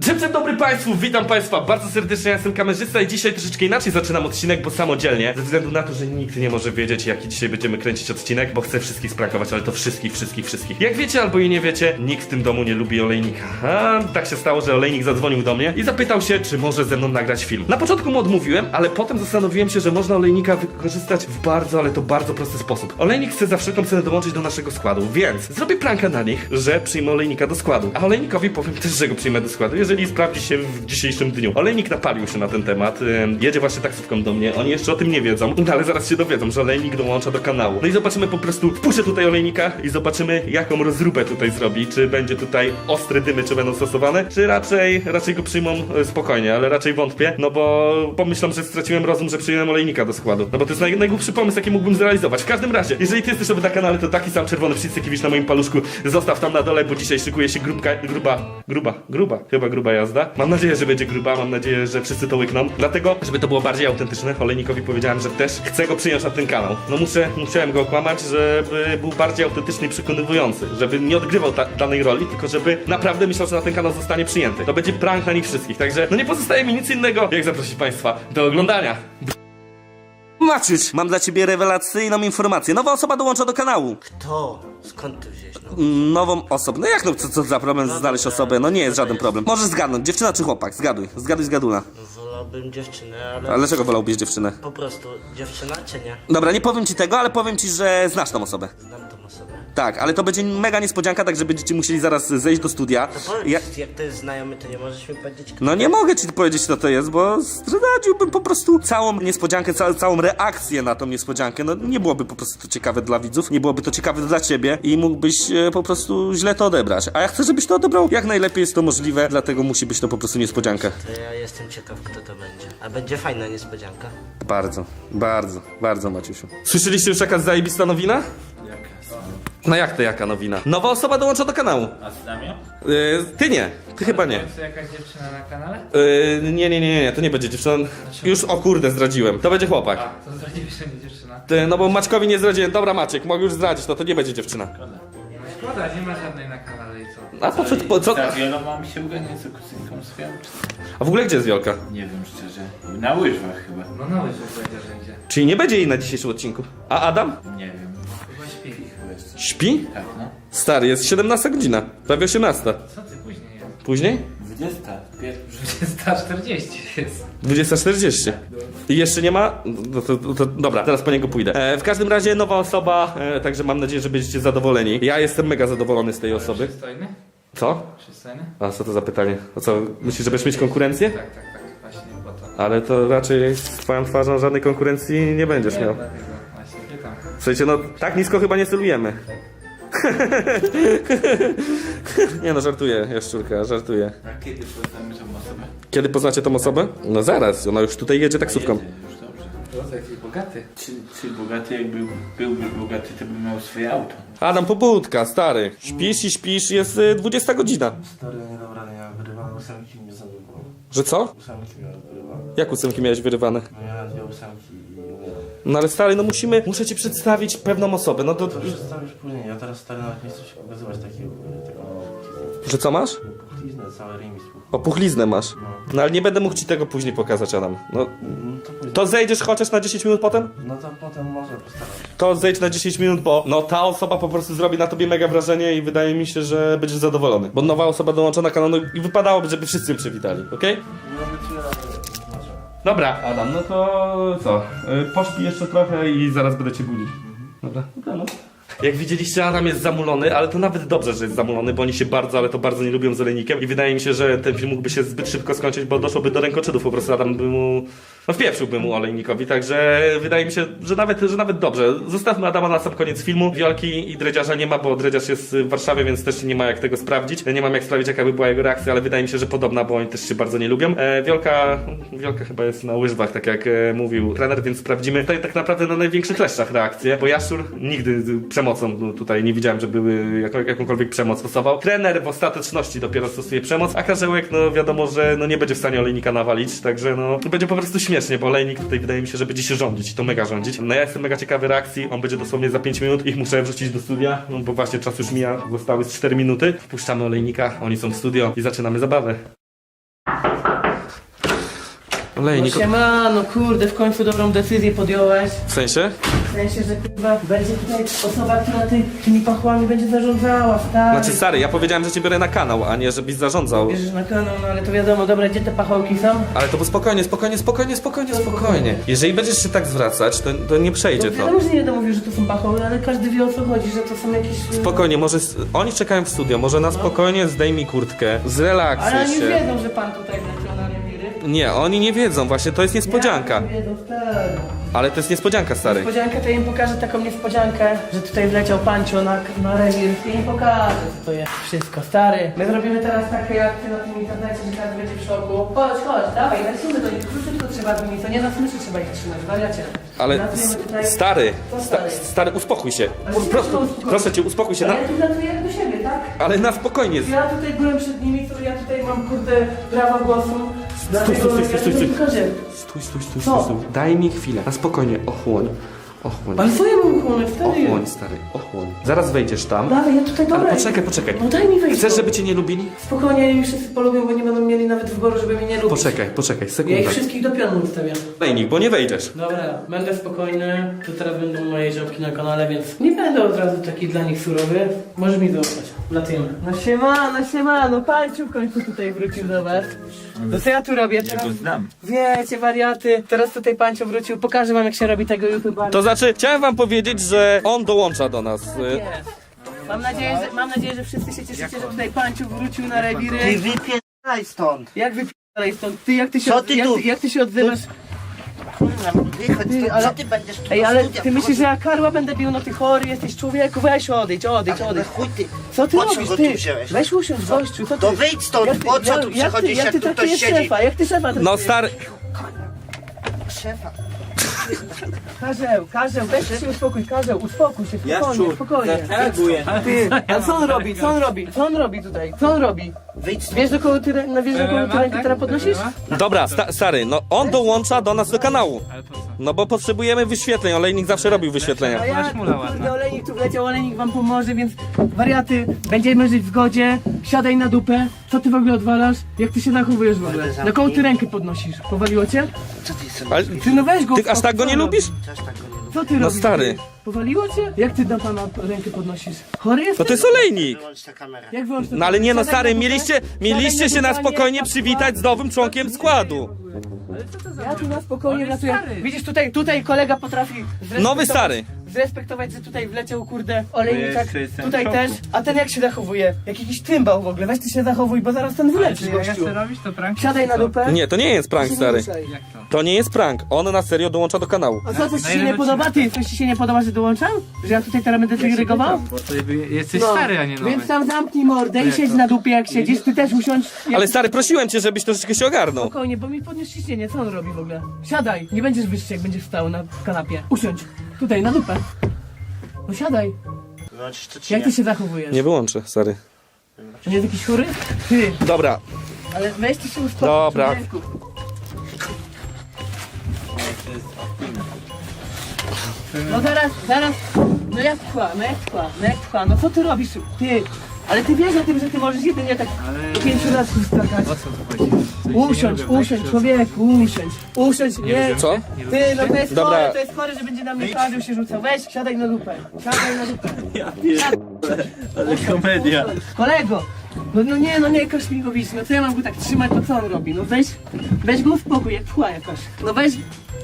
Dzień dobry Państwu, witam Państwa bardzo serdecznie, ja jestem kamerzysta i dzisiaj troszeczkę inaczej zaczynam odcinek, bo samodzielnie, ze względu na to, że nikt nie może wiedzieć, jaki dzisiaj będziemy kręcić odcinek, bo chcę wszystkich sprankować, ale to wszystkich, wszystkich, wszystkich. Jak wiecie albo i nie wiecie, nikt w tym domu nie lubi olejnika. A tak się stało, że olejnik zadzwonił do mnie i zapytał się, czy może ze mną nagrać film. Na początku mu odmówiłem, ale potem zastanowiłem się, że można olejnika wykorzystać w bardzo, ale to bardzo prosty sposób. Olejnik chce za wszelką cenę dołączyć do naszego składu, więc zrobię pranka na nich, że przyjmę olejnika do składu. A olejnikowi powiem też, że go przyjmę do składu, jeżeli sprawdzi się w dzisiejszym dniu. Olejnik napalił się na ten temat, jedzie właśnie taksówką do mnie, oni jeszcze o tym nie wiedzą, no ale zaraz się dowiedzą, że olejnik dołącza do kanału. No i zobaczymy po prostu, wpuszczę tutaj olejnika i zobaczymy jaką rozróbę tutaj zrobi, czy będzie tutaj ostre dymy, czy będą stosowane, czy raczej, raczej go przyjmą e, spokojnie, ale raczej wątpię, no bo pomyślą, że straciłem rozum, że przyjąłem olejnika do składu. No bo to jest naj, najgłupszy pomysł, jaki mógłbym zrealizować. W każdym razie, jeżeli ty jesteś na kanale, to taki sam czerwony przycisk, jaki widzisz na moim paluszku, zostaw tam na dole, bo dzisiaj szykuje się grubka, gruba, gruba, gruba, chyba gruba jazda. Mam nadzieję, że będzie gruba, mam nadzieję, że wszyscy to łykną. Dlatego, żeby to było bardziej autentyczne, olejnikowi powiedziałem, że też chcę go przyjąć na ten kanał. No muszę, musiałem go okłamać, żeby był bardziej autentyczny i przekonywujący, żeby nie odgrywał ta, danej roli, tylko żeby naprawdę myślał, że na ten kanał zostanie przyjęty. To będzie prank na nich wszystkich, także no nie pozostaje mi nic innego, jak zaprosić Państwa do oglądania. Maciuś, mam dla ciebie rewelacyjną informację. Nowa osoba dołącza do kanału. To, skąd ty wziąłeś? No? Nową osobę. No jak no, co, co za problem znaleźć osobę? No nie jest żaden problem. Możesz zgadnąć, dziewczyna czy chłopak? Zgaduj, zgaduj, zgadula. Wolałbym dziewczynę, ale, Ale dlaczego wolałbyś dziewczynę? po prostu dziewczyna czy nie? Dobra, nie powiem ci tego, ale powiem ci, że znasz tą osobę. Znam tą osobę. Tak, ale to będzie mega niespodzianka, tak że będziecie musieli zaraz zejść do studia. To powiedz, Ja... jak to jest znajomy, to nie możesz mi powiedzieć kto No nie mogę ci powiedzieć, kto to jest, bo zdradziłbym po prostu całą niespodziankę, ca całą reakcję na tą niespodziankę. No nie byłoby po prostu to ciekawe dla widzów, nie byłoby to ciekawe dla ciebie i mógłbyś e, po prostu źle to odebrać. A ja chcę, żebyś to odebrał jak najlepiej jest to możliwe, dlatego musi być to po prostu niespodzianka. To ja jestem ciekaw, kto to będzie. A będzie fajna niespodzianka. Bardzo, bardzo, bardzo Maciusiu. Słyszeliście już jaka zajebista nowina? No jak to jaka nowina? Nowa osoba dołącza do kanału. A znamio? Yy, ty nie, ty chyba nie. To jakaś dziewczyna na kanale? Yy, nie, nie, nie, nie, to nie będzie dziewczyna. Już o kurde zdradziłem. To będzie chłopak. A, to zdradziłeś, że nie dziewczyna. Ty, no bo Maćkowi nie zdradziłem. Dobra Maciek, mogę już zdradzić, no to nie będzie dziewczyna. Szkoda, nie ma żadnej na kanale i co? A po co? Po, co? Ta Wiola mi się uganiać za kuzynką co? A w ogóle gdzie jest Wiolka? Nie wiem szczerze. Na łyżwach chyba. No na łyżwach będzie, że idzie. Czyli nie będzie jej na dzisiejszym odcinku. A Adam? Nie wiem. Śpi? Tak, no. Stary, jest 17 godzina. Prawie 18. Co ty później jest? Później? 20. Pierwsza 40 jest. 20.40. I jeszcze nie ma? No to, to, to, dobra, teraz po niego pójdę. E, w każdym razie nowa osoba, e, także mam nadzieję, że będziecie zadowoleni. Ja jestem mega zadowolony z tej osoby. Przystojny? Co? Przystojny? A co to za pytanie? A co, myślisz, że będziesz mieć konkurencję? Tak, tak, tak. Właśnie po to. Ale to raczej z twoją twarzą żadnej konkurencji nie będziesz miał. dlatego sensie, no tak nisko chyba nie celujemy. nie no, żartuję, jaszczurka, żartuję. A kiedy poznamy tą osobę? Kiedy poznacie tą osobę? No zaraz, ona już tutaj jedzie taksówką. Jedzie, Już dobrze. To jakiś bogaty. Czy, czy bogaty, jak był, byłby bogaty, to by miał swoje auto. Adam Pobudka, stary. Śpisz i śpisz, jest y, 20 godzina. Stary, nie dobra, nie wyrywałem ósemki mnie zabiło. Że co? Ósemki miałem wyrywane. Jak ósemki miałeś wyrywane? No miałem dwie ósemki. No ale stary, no musimy, muszę ci przedstawić pewną osobę, no to... To przedstawisz później, ja teraz stary nawet nie chcę się pokazywać takiego, tego Że co masz? puchliznę, cały remis. O, puchliznę masz. No ale nie będę mógł ci tego później pokazać, Adam. No, No to później. to zejdziesz chociaż na 10 minut potem? No to potem może postaram się. To zejdź na 10 minut, bo no ta osoba po prostu zrobi na tobie mega wrażenie i wydaje mi się, że będziesz zadowolony. Bo nowa osoba dołącza na kanał no i wypadałoby, żeby wszyscy ją przywitali, okej? Może. Dobra, Adam, no to co? Y, Pośpi jeszcze trochę i zaraz będę cię budzić. Dobra, dobra, no. Jak widzieliście, Adam jest zamulony, ale to nawet dobrze, że jest zamulony, bo oni się bardzo, ale to bardzo nie lubią z olejnikiem i wydaje mi się, że ten film mógłby się zbyt szybko skończyć, bo doszłoby do rękoczynów, po prostu Adam by mu, no wpieprzyłby mu olejnikowi, także wydaje mi się, że nawet, że nawet dobrze. Zostawmy Adama na sam koniec filmu. Wiolki i Dredziarza nie ma, bo Dredziarz jest w Warszawie, więc też nie ma jak tego sprawdzić. Nie mam jak sprawdzić, jaka by była jego reakcja, ale wydaje mi się, że podobna, bo oni też się bardzo nie lubią. E, Wiolka, Wiolka chyba jest na łyżwach, tak jak e, mówił trener, więc sprawdzimy tutaj tak naprawdę na największych leszczach reakcję, bo Jaszczur nigdy przemocą no, tutaj nie widziałem, żeby jaką, jakąkolwiek przemoc stosował. Trener w ostateczności dopiero stosuje przemoc, a Karzełek, no wiadomo, że no, nie będzie w stanie olejnika nawalić, także no będzie po prostu śmiesznie, bo olejnik tutaj wydaje mi się, że będzie się rządzić i to mega rządzić. No ja jestem mega ciekawy reakcji, on będzie dosłownie za 5 minut, ich muszę wrzucić do studia, no bo właśnie czas już mija, zostały z 4 minuty. Wpuszczamy olejnika, oni są w studio i zaczynamy zabawę. Olejnik. Siema, no kurde, w końcu dobrą decyzję podjąłeś. W sensie? W sensie, że kurwa będzie tutaj osoba, która ty, tymi pachłami będzie zarządzała, stary. Znaczy stary, ja powiedziałem, że cię biorę na kanał, a nie żebyś zarządzał. Bierzesz na kanał, no ale to wiadomo, dobra, gdzie te pachołki są? Ale to było spokojnie, spokojnie, spokojnie, spokojnie, spokojnie. Jeżeli będziesz się tak zwracać, to, to nie przejdzie No, to. wiadomo, że nie będę mówił, że to są pachoły, ale każdy wie o co chodzi, że to są jakieś... Spokojnie, może s- oni czekają w studio, może na spokojnie zdejmij kurtkę, Ale zrelaksuj oni się. wiedzą, że pan tutaj na. Nie, oni nie wiedzą, właśnie to jest niespodzianka. Ja, wiedzą. Ale to jest niespodzianka, stary. Niespodziankę to im pokażę taką niespodziankę, że tutaj wleciał Pancio na, na rewir i im pokażę co to jest wszystko. Stary, my zrobimy teraz takie akcje na tym internecie, że każdy będzie w szoku. Chodź, chodź, dawaj, lecimy do nich, króciutko trzeba z nimi, to nie na smyczy trzeba ich trzymać, wariacie. Ale Latujemy s- tutaj- stary, stary? stary, uspokój się. Ale się pro, proszę cię, uspokój się. Na, Ale ja tu latuję jak do siebie, tak? ale na spokojnie. Ja tutaj byłem przed nimi, to ja tutaj mam kurde prawa głosu. Stój, stój, stój, stój, stój, stój. Stój, stój, stój, stój. Daj mi chwilę. Na spokojnie, ochłoń. Ochłoń. Ale co ja mam chłonę wtedy? Ochłoń, stary, ochłoń. Zaraz wejdziesz tam. Dawaj, ja tutaj dobra. Ale poczekaj, poczekaj. No daj mi wejść. Chcesz, no. żeby cię nie lubili? Spokojnie, ich wszyscy polubią, bo nie będą mieli nawet wyboru, żeby mnie nie lubić. Poczekaj, poczekaj, Ja sekundę. ich wszystkich do pionu ustawiam. Lejnik, bo nie wejdziesz. Dobra, będę spokojny. To teraz będą moje ziomki na kanale, więc nie będę od razu taki dla nich surowy. Możesz mi zaufać. Latujemy. No siema, no siema, no panciu w końcu tutaj wrócił do was. To co ja tu robię teraz? go znam. Wiecie, wariaty. Teraz tutaj Pancio wrócił. Pokażę wam jak się robi tego YouTube'a. To znaczy, chciałem wam powiedzieć, że on dołącza do nas. y. Mam nadzieję, że, mam nadzieję, że wszyscy się cieszycie, że tutaj Panciu wrócił na rewiry. Ty wypierdalaj stąd. Jak wypierdalaj stąd? Ty, jak ty się, Co ty jak, tu? ty, jak ty się odzywasz? Wychodź Ty, stąd. ale- Co ty będziesz tu Ej, ale studia ty myślisz, że ja karła będę bił, no ty chory jesteś człowieku, weź odejdź, odejdź, Ale odejdź. chuj ty. Co ty Po co robisz, go ty? wziąłeś? Weź usiądź, gościu, co ty? To wyjdź stąd, Jak ty- po co tu jak przychodzisz, tu ktoś traktujesz siedzi? szefa, jak ty szefa No traktujesz? stary, Szefa. Karzeł, Karzeł, weź się uspokój, Karzeł, uspokój się, spokojnie, spokojnie. Reaguję. Ty, a co on robi, co on robi, co on robi tutaj, co on robi? Wyjdź. Wiesz do kogo ty, rę- no, wiesz do kogo ty rękę teraz podnosisz? dobra, sta, stary, no on dołącza do nas do kanału. No bo potrzebujemy wyświetleń, olejnik zawsze robił wyświetlenia. A ja, kurde, olejnik tu wleciał, olejnik wam pomoże, więc wariaty, będziemy żyć w zgodzie, siadaj na dupę, co ty w ogóle odwalasz? Jak ty się zachowujesz w ogóle? Na kogo ty rękę podnosisz? Powaliło cię? Co ty sobie Ale Ty no weź go ty aż tak go co nie lubisz? Coś tak go nie lubię. Co ty No robisz? stary. ty? Powaliło cię? Jak ty do pana rękę podnosisz? Chory jesteś? To jest olejnik. Wyłącz tę kamerę. Jak wyłącz to- No ale nie no Siadaj stary, na mieliście, siadaj mieliście się na spokojnie przywitać z nowym członkiem składu. Ja tu na spokojnie ratuję. Widzisz, tutaj, tutaj kolega potrafi zrespektować- Nowy stary. Zrespektować, że tutaj wleciał, kurde, olejniczak, jeszcze jestem tutaj w szoku. też. A ten jak się zachowuje? Jak jakiś tymbał w ogóle. Weź ty się zachowuj, bo zaraz ten wyleci, gościu. robić to prank? Siadaj na dupę. Nie, to nie jest prank, stary. To nie jest prank. On na serio dołącza do kanału. A co, coś ci się nie podoba? Ty, coś ci się nie podoba, że dołączam? Że ja tutaj teraz będę segregował? Bo to jakby jesteś No, stary, a nie nowy. Więc tam zamknij mordę i siedź na dupie jak siedzisz, ty też usiądź. Jak Ale stary, prosiłem cię, żebyś troszeczkę się ogarnął. Spokojnie, bo mi podniósł ciśnienie, co on robi w ogóle? Siadaj, nie będziesz wyższy jak będziesz stał na kanapie. Usiądź, tutaj, na dupę. No siadaj, Wyłączysz to jak nie? ty się zachowujesz? Nie wyłączę, stary. Nie jest jakiś chory? Ty, Dobra, ale weź ty się uspokój. Dobra. człowieku. No zaraz, zaraz, no jak tchła, no jak tchła, no jak tchła, no co ty robisz? Ty, ale ty wiesz o tym, że ty możesz jedynie tak Ale- pięciu lat tu skakać. O co tu chodzi? W sensie nie Usiądź, usiądź, człowieku, usiądź, usiądź, nie. co? Ty, no to jest Dobra. chore, to jest chore, że będzie na mnie twarzą się rzucał. Weź, siadaj na lupę, siadaj na lupę. Ale komedia. Kolego, no, no nie, no nie każ mi go bić, no co ja mam go tak trzymać, to co on robi? No weź, weź go uspokój, jak tchła jakaś. No weź,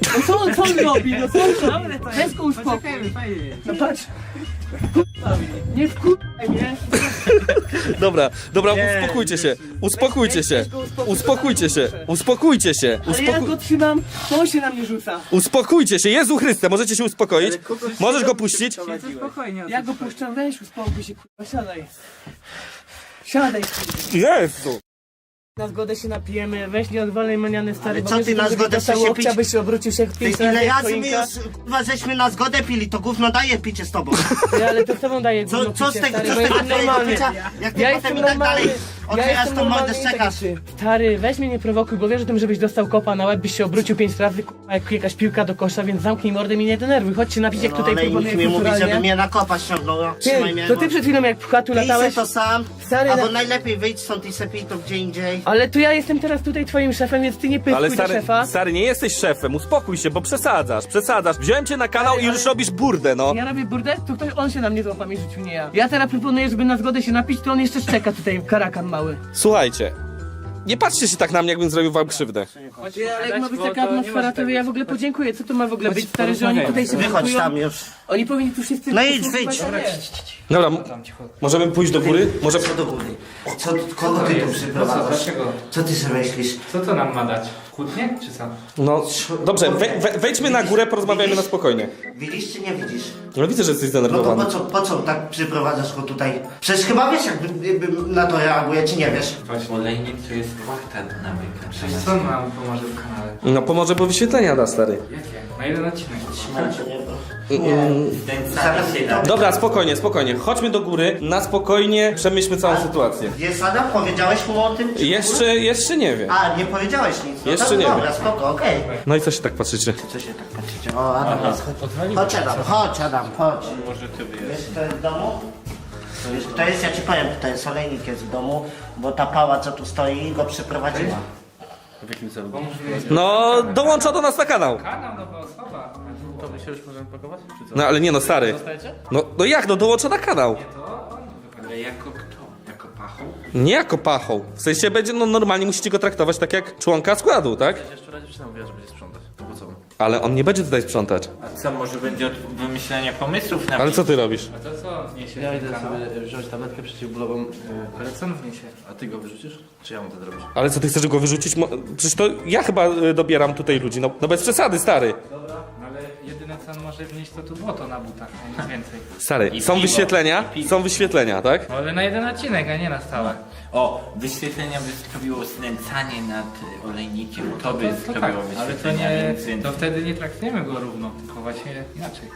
no co on, co on robi, no co on robi? Weź go uspokój. No patrz. Nie wkurwaj mnie. Dobra, dobra, uspokójcie się. Uspokójcie się. Uspokójcie się. Uspokójcie się. Ale ja Uspokój... go trzymam, to on się na mnie rzuca. Uspokójcie się. Jezu Chryste, możecie się uspokoić? Możesz go puścić? Spokojnie. Ja go puszczam, weź uspokój się, kurwa, siadaj. Siadaj, kurwa. Jezu. Na zgodę się napijemy, weź nie odwalaj maniany stary, Ale bo co wiesz, ty na gdyby zgodę dostał chcesz się łokcia, pić? byś obrócił się Ty, pięć ile razy jak razy my choinka. już kurwa żeśmy na zgodę pili, to gówno daje picie z tobą. Ty, ale to z tobą daje Co, gówno co z picie, tego, stary, co bo z tego jestem twojego normalny. picia? Jak ty Ja potem jestem i tak dalej normalny. Ja jestem to mordę normalny i czekasz. taki. Stary, weź mnie nie prowokuj, bo wiesz o tym, żebyś dostał kopa na łeb, byś się obrócił pięć razy, k***a, jak jakaś piłka do kosza, więc zamknij mordę i nie denerwuj. Chodź się napić, jak No, tutaj ale nikt mi mówi, kulturalnie. żeby mnie na kopa ściągnął. no. Trzymaj mnie. Ty, to ty przed chwilą jak pcha tu Pij se latałeś, to sam, Stary, albo na- najlepiej wyjdź stąd i se pij to gdzie indziej. ale tu ja jestem teraz tutaj twoim szefem, więc ty nie pytaj Ale do stary, szefa. stary, nie jesteś szefem, uspokój się, bo przesadzasz, przesadzasz. Wziąłem cię na kanał i już robisz burdę, no. Ja robię burdę, to ktoś on się na mnie złapał i życiu nie ja. Ja teraz proponuję, żeby na zgodę się napić, to on jeszcze szczeka tutaj, karakan mały. Słuchajcie, nie patrzcie się tak na mnie, jakbym zrobił wam krzywdę. Ty, ale jak ma być taka atmosfera, to ja w ogóle podziękuję. Co to ma w ogóle być, stary, że oni tutaj się Wychodź blokują? tam już. Oni powinni tu wszyscy... No idź, wyjdź. Dobra, m- możemy pójść do góry? Może... Do góry? Co, kogo ty tu przyprowadzasz? Dlaczego? Co ty sobie myślisz? Co to nam ma dać? Kłótnie czy co? No, dobrze, we, we, wejdźmy na górę, porozmawiajmy na spokojnie. Widzisz czy nie widzisz? No widzę, że jesteś No to zdenerwowany. po co, po co tak przyprowadzasz go tutaj? Przecież chyba wiesz jak jakby na to reaguje, czy nie wiesz? Olejnik to jest płachta na Przecież co nam pomoże w kanale? No pomoże, bo wyświetlenia da, stary. Jakie? Na jeden odcinek. Zaraz się da. Dobra, spokojnie, spokojnie. Chodźmy do góry, na spokojnie przemyślmy całą sytuację. Jest Adam? Powiedziałeś mu o tym? czy- Jeszcze, jeszcze nie wiem. A, nie powiedziałeś nic. No Jeszcze to, nie Dobra, wiem. spoko, okej. No i co się tak patrzycie? Co się tak patrzycie? O, Adam jest. Chodź Adam, chodź Adam, chodź. Może ty wiesz. Wiesz kto jest w domu? Wiesz kto jest? Ja ci powiem, kto jest. Olejnik jest w domu, bo ta pała co tu stoi go przyprowadziła. W jakim celu? No, dołącza do nas na kanał. Kanał, nowa osoba. To my się już możemy pakować? Czy co? No ale nie no, stary. Zostajecie? No, no jak, no dołącza na kanał. Ale jako kto? Jako pachoł? Nie jako pachoł. W sensie będzie, no normalnie musicie go traktować tak jak członka składu, tak? Ja jeszcze razie dziewczyna mówiła, że będzie sprzątać. To po co? Ale on nie będzie tutaj sprzątać. A co, może będzie od wymyślania pomysłów na Ale co ty robisz? A to co wniesie Ja idę sobie wziąć tabletkę przeciwbólową. yy, Ale co on wniesie? A ty go wyrzucisz? Czy ja mam to zrobić? Ale co ty chcesz go wyrzucić? Mo- Przecież to ja chyba y, dobieram tutaj ludzi. No, no bez przesady, stary. No on może wnieść to tu błoto na butach, a nic więcej. Stary, I są piwo. wyświetlenia, I piwo. są wyświetlenia, tak? No ale na jeden odcinek, a nie na stałe. O, wyświetlenia by sprawiło znęcanie nad y, olejnikiem. To by To, to tak, ale to wyświetlenia, nie, więc to wtedy nie traktujemy go równo, tylko właśnie inaczej.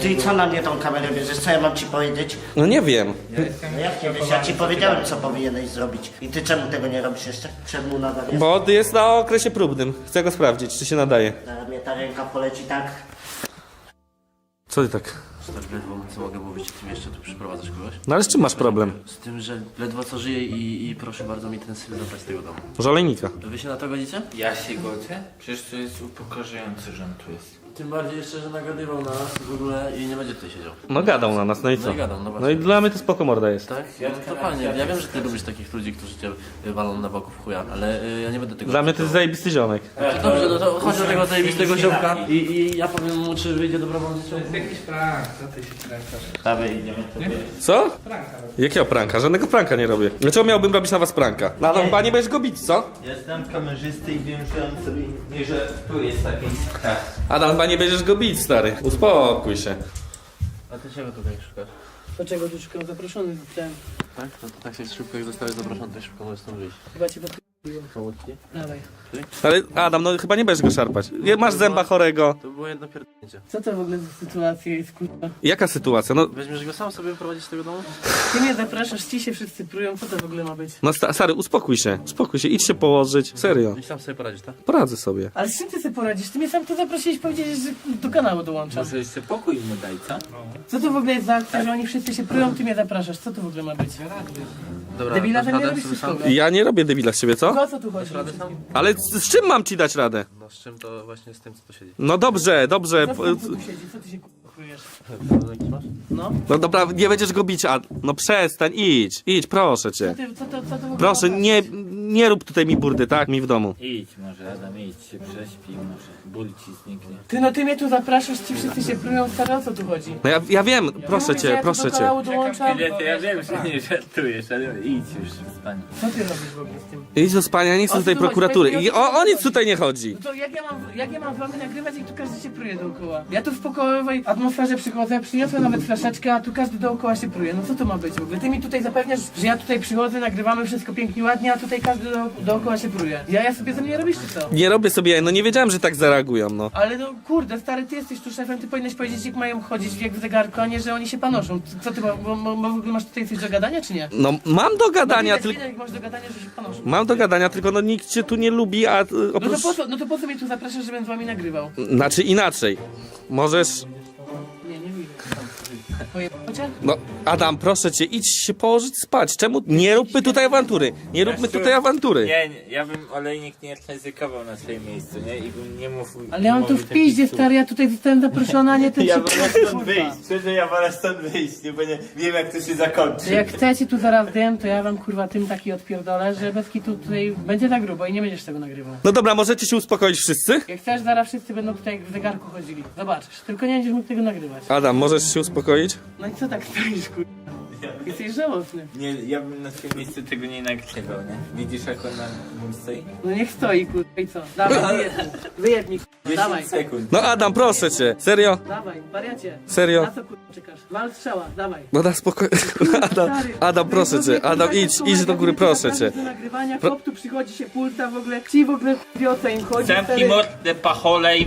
Czyli go. co na mnie tą kamerę bierzesz? Co ja mam ci powiedzieć? No nie wiem. No jak nie wiesz, ja ci powiedziałem co powinieneś zrobić. I ty czemu tego nie robisz jeszcze? Przed mu nadal jest? Bo jest na okresie próbnym. Chcę go sprawdzić, czy się nadaje. Zaraz mnie ta ręka poleci tak. Co ty tak? Tak ledwo co mogę mówić, ty jeszcze tu przyprowadzasz kogoś? No ale z czym masz problem? Z tym, że ledwo co żyję i, i proszę bardzo mi ten styl zabrać z tego domu. Może olejnika. Wy się na to godzicie? Ja się godzę? Przecież to jest upokarzające, że on tu jest. Tym bardziej jeszcze, że nagadywał nas w ogóle i nie będzie tutaj siedział. No gadał na nas, no i No co? i gadał, no No i dla mnie to spoko morda jest. Tak? Ja, to fajnie. Ja wiem, że ty lubisz takich ludzi, którzy cię y, walą na boku w chuja, ale y, ja nie będę tego Dla mnie to jest zajebisty ziomek. Dobrze, no to chodź do tego zajebistego ziomka i, i ja powiem mu, czy wyjdzie dobrowolnie, czy To jest jakiś prank, co ty się kręcasz? Dawaj, idziemy sobie. Co? Pranka. Jakiego pranka? Żadnego pranka nie robię. Dlaczego miałbym robić na was pranka? No to chyba nie będziesz go bić, co? Ja znam kamerzysty i wiem, że on sobie nie, że tu jest taki tak. Adam, chyba nie będziesz go bić, stary. Uspokój się. A ty czego tutaj szukasz? Dlaczego tu szukam zaproszony? Ten, Tak? No to tak się szybko jak zostałeś zaproszony, to szybko możesz stąd wyjść. chyba cię. Dawaj. Ale Adam, no chyba nie będziesz go szarpać. Nie- Masz zęba chorego. To było jedno pierdolnięcie. Co to w ogóle za sytuacja jest, kurwa? Jaka sytuacja? No, Weźmiesz go sam sobie wyprowadzić z tego domu? Ty mnie zapraszasz, ci się wszyscy prują, co to w ogóle ma być? no sta- stary, uspokój się. Uspokój się, idź się położyć. Serio. I sam sobie poradzisz, tak? Poradzę sobie. Ale z czym ty sobie poradzisz? Ty mnie sam tu zaprosiłeś powiedzieć, że do kanału dołączam. Może jeszcze pokój mu daj, co? Co to w ogóle jest za akcja, że oni wszyscy się prują, ty mnie zapraszasz? Co to w ogóle ma być? Dobra, Debila dasz to nie radę robisz sobie sam? wszystko. Ja nie robię debila z ciebie, co? O co tu chodzi? Dasz radę sam? Ale z, z czym mam ci dać radę? No z czym to właśnie z tym, co tu siedzi. No dobrze, dobrze. Co p- ty tu siedzi? Co ty się? Jakiś masz? No? No dobra, nie będziesz go bić, a no przestań, idź, idź, proszę Co cię. ty, co to, co to w ogóle Proszę, ma nie, nie rób tutaj mi burdy, tak? Mi w domu. Idź może Adam, idź się prześpi, może ból ci zniknie. Ty no ty mnie tu zapraszasz, ci wszyscy się prują, stary, o co tu chodzi? No ja, ja wiem, proszę Mówisz, że cię, ja tu proszę do cię. kanału dołączam? Ile to ja wiem, że nie żartujesz, ale idź już spanie. Co ty robisz w ogóle z tym? Idź do spania, nie chcę O co tutaj tu chodzi? prokuratury. I o o, nic tutaj nie chodzi. No to jak ja mam, jak ja mam z wami nagrywać, jak tu każdy się pruje dookoła? Ja tu w pokojowej atmosferze przychodzę, przyniosłem nawet flaszeczkę, a tu każdy dookoła się pruje. No co to ma być w ogóle? Ty mi tutaj zapewniasz, że ja tutaj przychodzę, nagrywamy wszystko pięknie, ładnie, a tutaj każdy każdy do, dookoła się pruje. Ja, ja sobie ze mnie robisz czy co? Nie robię sobie, no nie wiedziałem, że tak zareagują, no. Ale no kurde, stary, ty jesteś tu szefem, ty powinieneś powiedzieć jak mają chodzić jak w zegarku, a nie, że oni się panoszą. Co ty, ma- bo, bo, bo w ogóle masz tutaj coś do gadania, czy nie? No mam do gadania, Widać, tylko... widać, jak masz do gadania, że się panoszą. Mam do gadania, tylko no nikt cię tu nie lubi, a y, No to, oprócz... po co, no to po co mnie tu zapraszasz, żebym z wami nagrywał? Znaczy inaczej. Możesz... No, Adam, proszę cię, idź się położyć spać. Czemu? Nie róbmy tutaj awantury. Nie róbmy tutaj awantury. Nie, nie, ja bym olejnik nie ryzykował na swoim miejscu, nie? I bym nie mówił... Ale ja mam mówił w piździe, słów. stary, ja tutaj zostałem zaproszona, a nie ty Ja się wolę stąd wyjść, szczerze ja wolę stąd wyjść, nie, bo nie wiem jak to się zakończy. Jak chcecie tu zaraz dym, to ja wam kurwa tym taki odpierdolę, że bez kitu tutaj będzie tak grubo i nie będziesz tego nagrywał. No dobra, możecie się uspokoić wszyscy? Jak chcesz, zaraz wszyscy będą tutaj jak w zegarku chodzili. Zobaczysz, tylko nie będziesz mógł tego nagrywać. Adam, możesz się uspokoić? No i co tak stoisz, kurwa? Jesteś żałosny. Nie, ja bym na swoim miejscu tego nie nagrywał, nie? Widzisz jak on na nim stoi? No niech stoi, kurwa, i co? Dawaj, wyjednij, wyjednij, kurwa, 10 dawaj. sekund. No Adam, proszę cię. Serio? Dawaj, wariacie. Serio? Na co kurwa czekasz? Wal strzała, dawaj. No da spokój. Adam, Stary, Adam, proszę cię. Adam, kurwa, idź, idź do góry, proszę cię. Do nagrywania, Pro- chłop tu przychodzi się pulta w ogóle, ci w ogóle o co im chodzi. Zamknij stary. mordę pachole i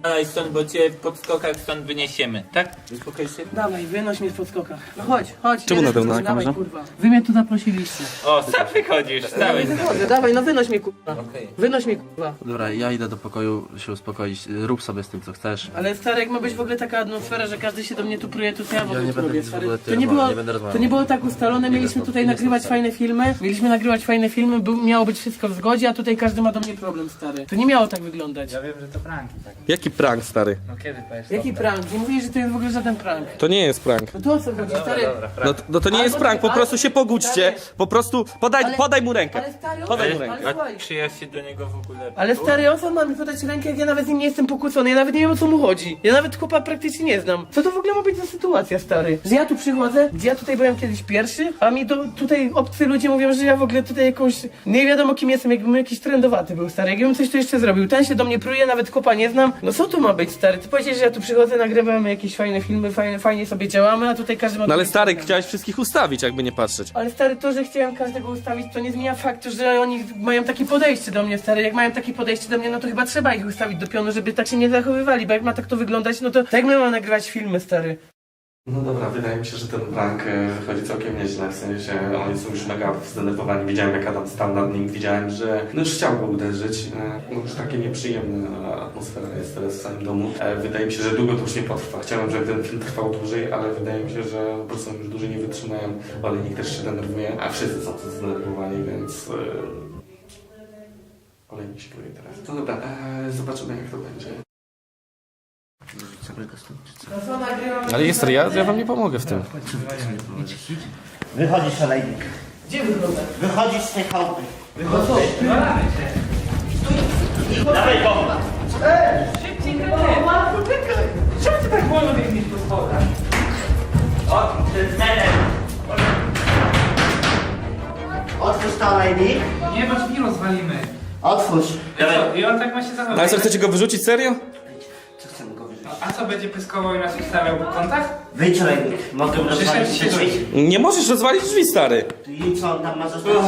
wypierdalaj stąd, bo cię w podskokach stąd wyniesiemy, tak? Uspokoj się. Dawaj, wynoś mnie w podskokach. No chodź, chodź. Czemu jeden nade mną? chodź, Dawaj, kurwa. Wy mnie tu zaprosiliście. O, sam wychodzisz, stałeś. wychodzę, dawaj, no wynoś mnie, kurwa. Okej. Wynoś mnie, kurwa. Dobra, ja idę do pokoju się uspokoić. Rób sobie z tym co chcesz. Ale stary, jak ma być w ogóle taka atmosfera, że każdy się do mnie tu pruje, to co ja w ogóle nie tu będę robię, w stary? ogóle To nie rozmawiał, było, nie będę rozmawiał. to nie było tak ustalone, mieliśmy tutaj nagrywać fajne filmy, mieliśmy nagrywać fajne filmy, był, miało być wszystko w zgodzie, a tutaj każdy ma do mnie problem, stary. To nie miało tak wyglądać. Ja wiem, że to pranki, tak. Jaki prank, stary? No kiedy powiesz? Jaki prank? Nie mówię, że to jest w ogóle żaden prank. To nie jest prank. No to o co chodzi, stary? No, no to nie jest prank, po prostu się pogódźcie. Po prostu podaj, Ale- podaj mu rękę. Ale stary, o co Podaj mu rękę. Ale słuchaj. Czy ja się do niego w ogóle... Ale stary, o co ma mi podać rękę, jak ja nawet z nim nie jestem pokłócony, ja nawet nie wiem o co mu chodzi. Ja nawet chłopa praktycznie nie znam. Co to w ogóle ma być za sytuacja, stary? Że ja tu przychodzę, gdzie ja tutaj byłem kiedyś pierwszy, a mi do, tutaj obcy ludzie mówią, że ja w ogóle tutaj jakąś... Nie wiadomo kim jestem, jakbym jakiś trendowaty był, stary. Jakbym coś tu jeszcze zrobił. Ten się do mnie pruje, nawet chłopa nie znam. No co tu ma być, stary? Ty powiedziałeś, że ja tu przychodzę, nagrywamy jakieś fajne filmy, fajnie, fajnie sobie działamy, a tutaj każdy ma... No ale stary, chciałeś wszystkich ustawić, jakby nie patrzeć. Ale stary, to, że chciałem każdego ustawić, to nie zmienia faktu, że oni mają takie podejście do mnie, stary. Jak mają takie podejście do mnie, no to chyba trzeba ich ustawić do pionu, żeby tak się nie zachowywali, bo jak ma tak to wyglądać, no to tak my mamy nagrywać filmy, stary. No dobra, wydaje mi się, że ten prank e, wychodzi całkiem nieźle, w sensie oni są już mega zdenerwowani. Widziałem jak Adam stał nad nim, widziałem, że no już chciał go uderzyć. E, No już takie nieprzyjemna atmosfera jest teraz w samym domu. E, Wydaje mi się, że długo to już nie potrwa. Chciałem, żeby ten film trwał dłużej, ale wydaje mi się, że po prostu już dłużej nie wytrzymają. Olejnik też się denerwuje, a wszyscy są zdenerwowani, więc... e, Olejnik się teraz. No dobra, e, zobaczymy jak to będzie. No? Ale jest ja, ja wam nie pomogę w tym. Wychodzisz olejnik. Gdzie wygląda? Wychodzisz z tej chałupy. No co? Dawaj go! Szybciej, no, łatwo, czekaj! Czemu ty tak wolno biegniesz po schodach? Otwórz to olejnik. Nie, bo drzwi rozwalimy. Otwórz. I on tak ma się Ale zachować. co, chcecie go wyrzucić, serio? Co chcemy co, będzie pyskował i nas ustawiał po kątach? Olejnik. Mogę rozwalić drzwi. Nie możesz rozwalić drzwi, stary. I co on tam ma zostawić?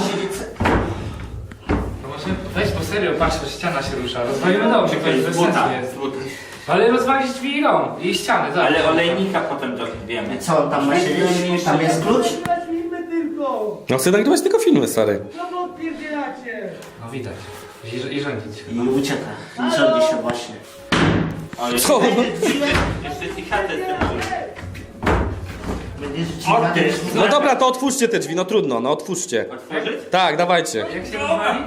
No właśnie, weź po serio, patrz, że ściana się rusza. Rozwalimy dom, czy ktoś bez sensu jest. Ale rozwalić drzwi i dom, i ściany, zobacz. Ale olejnika potem to wiemy. Co on tam ma siedzieć? Tam jest klucz? Tylko! No chcę nagrywać tylko filmy, stary. No odpierdzielacie! No widać. I, i rządzić. I ucieka. I rządzi się właśnie. Ale Co? jeszcze ci chatę Oddysz. No dobra, to otwórzcie te drzwi, no trudno, no otwórzcie. Otworzyć? Tak, dawajcie. Jak się rozwali?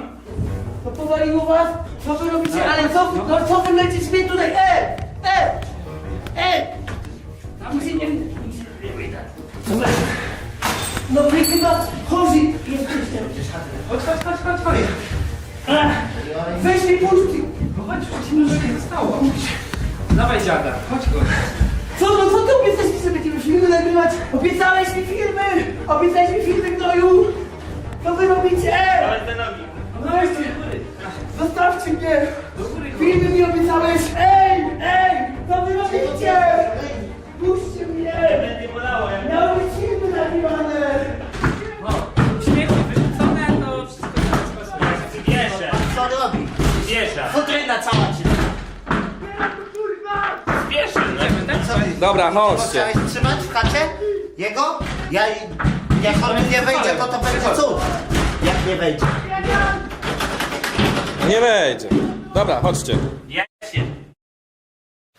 To powaliło was? Co wy robicie? Ale co, no, co wy lecicie mnie tutaj? E! E! E! Tam się nie No wy chyba chorzy jesteście. Chodź, chodź, chodź, chodź, chodź. Weź mi puszki! No chodź, chodź, no że nie zostało. Dawaj dziada, chodź go. Co no, co ty obiecałeś mi, że będziemy filmy nagrywać? Obiecałeś mi filmy! Obiecałeś mi filmy, gnoju! Co wy robicie? Ale te nogi. No weźcie! Zostawcie mnie! Dobra, chodźcie. chciałeś trzymać w chacie? Jego? Ja, jak on nie wejdzie, to to będzie cud. Jak nie wejdzie. Nie wejdzie. Dobra, chodźcie.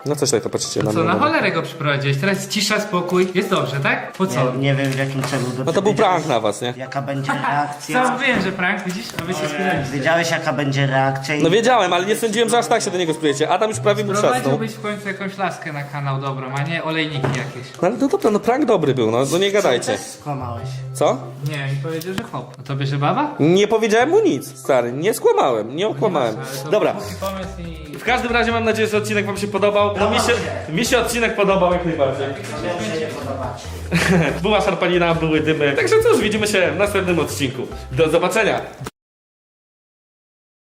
Się. No coś tutaj to patrzycie na Co, na mnie. cholerę go przyprowadziłeś? Teraz cisza, spokój. Jest dobrze, tak? Po co? Nie, nie wiem w jakim celu. No to był prank na was, nie? Jaka będzie Sam reakcja? wiem, że prank, widzisz? A wy się spieraliście. Wiedziałeś jaka będzie reakcja i... No wiedziałem, ale nie sądziłem, że aż tak się do niego sprujecie. Adam już prawie mu trzasnął. Prowadziłbyś w końcu jakąś laskę na kanał dobrą, a nie olejniki jakieś. No ale no dobra, no prank dobry był, no, no nie gadajcie. Skłamałeś. Co? Nie, mi powiedział, że hop. No to bierze baba? Nie powiedziałem mu nic, stary. Nie skłamałem, nie okłamałem. To Dobra. głupi pomysł i... W każdym razie mam nadzieję, że odcinek wam się podobał. No mi się, mi się odcinek podobał jak najbardziej. Była szarpanina, były dymy. Także cóż, widzimy się w następnym odcinku. Do zobaczenia.